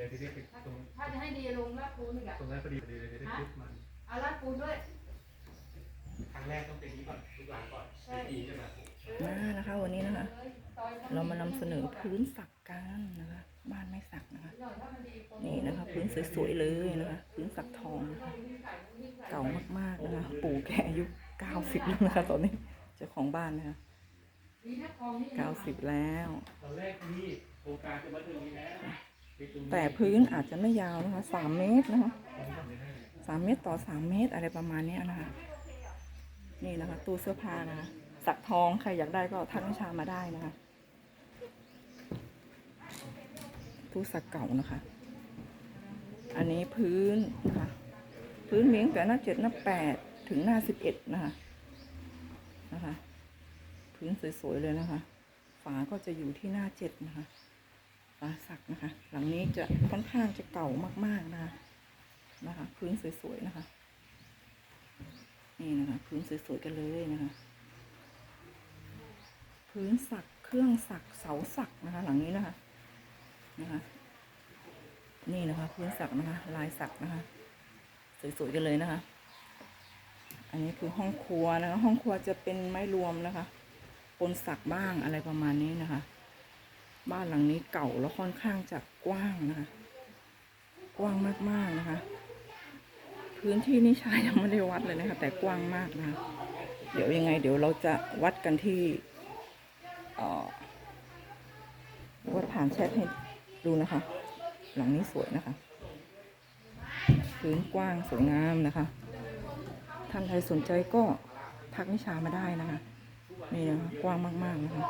เลยที่เรียกไปตรงถ้าจะให้ดีลงลาดปูนอีกอะตรงนั้นพอดีเลยจะได้คลิปมันเอาลาดปูนด้วย ครั้งแรกต้องเป็นนี้ก่อนทุกหลังก่อนใช่เป็นปีใช่ไหมมานะคะวันนี้นะคะซอยทำเรามานำเสนอพื้นสักกันนะคะ บ้านไม่สักนะคะหน่อยถ้ามันดีโปรโมทนี่นะคะ พื้นสวยๆเลยนะคะ พื้นสักทองนะคะเก่ามากๆนะคะ ปู่แกอายุเก้าสิบแล้วนะคะตอนนี้เจ้าของบ้านนะคะดีนะคลองนี่เก้าสิบแล้วตอนแรกนี่โครงการจะมาถึงนี้แล้วไปตรงนี้ แต่พื้นอาจจะไม่ยาวนะคะสามเมตรนะคะสามเมตรต่อสามเมตรอะไรประมาณนี้นะคะ นี่นะคะ ตู้เสื้อผ้านะคะสักทองใครอยากได้ก็ทักนิชามาได้นะคะ ตู้สักเก่านะคะ อันนี้พื้นนะคะ พื้นเมียงแต่หน้าเจ็ดหน้าแปดถึงหน้าสิบเอ็ดนะคะนะคะ พื้นสวยๆเลยนะคะ ฝาก็จะอยู่ที่หน้าเจ็ดนะคะ ฝาสักนะคะ หลังนี้จะค่อนข้างจะเก่ามากๆนะคะนะคะพื้นสวยๆนะคะ นี่นะคะ พื้นสวยๆกันเลยนะคะ พื้นสักเครื่องสักเสาสักนะคะ หลังนี้นะคะนะคะ นี่นะคะ พื้นสักนะคะ ลายสักนะคะ สวยๆกันเลยนะคะ อันนี้คือห้องครัวนะคะ ห้องครัวจะเป็นไม้รวมนะคะปนสักบ้างอะไรประมาณนี้นะคะ บ้านหลังนี้เก่าแล้วค่อนข้างจะกว้างนะคะ กว้างมากๆนะคะ พื้นที่นี่ชายยังไม่ได้วัดเลยนะคะ แต่กว้างมากนะคะ เดี๋ยวยังไง เดี๋ยวเราจะวัดกันที่วัดผ่านแชทให้ดูนะคะ หลังนี้สวยนะคะ พื้นกว้างสวยงามนะคะ ท่านใดสนใจก็ทักนิชามาได้นะคะนี่นะคะกว้างมากๆนะคะ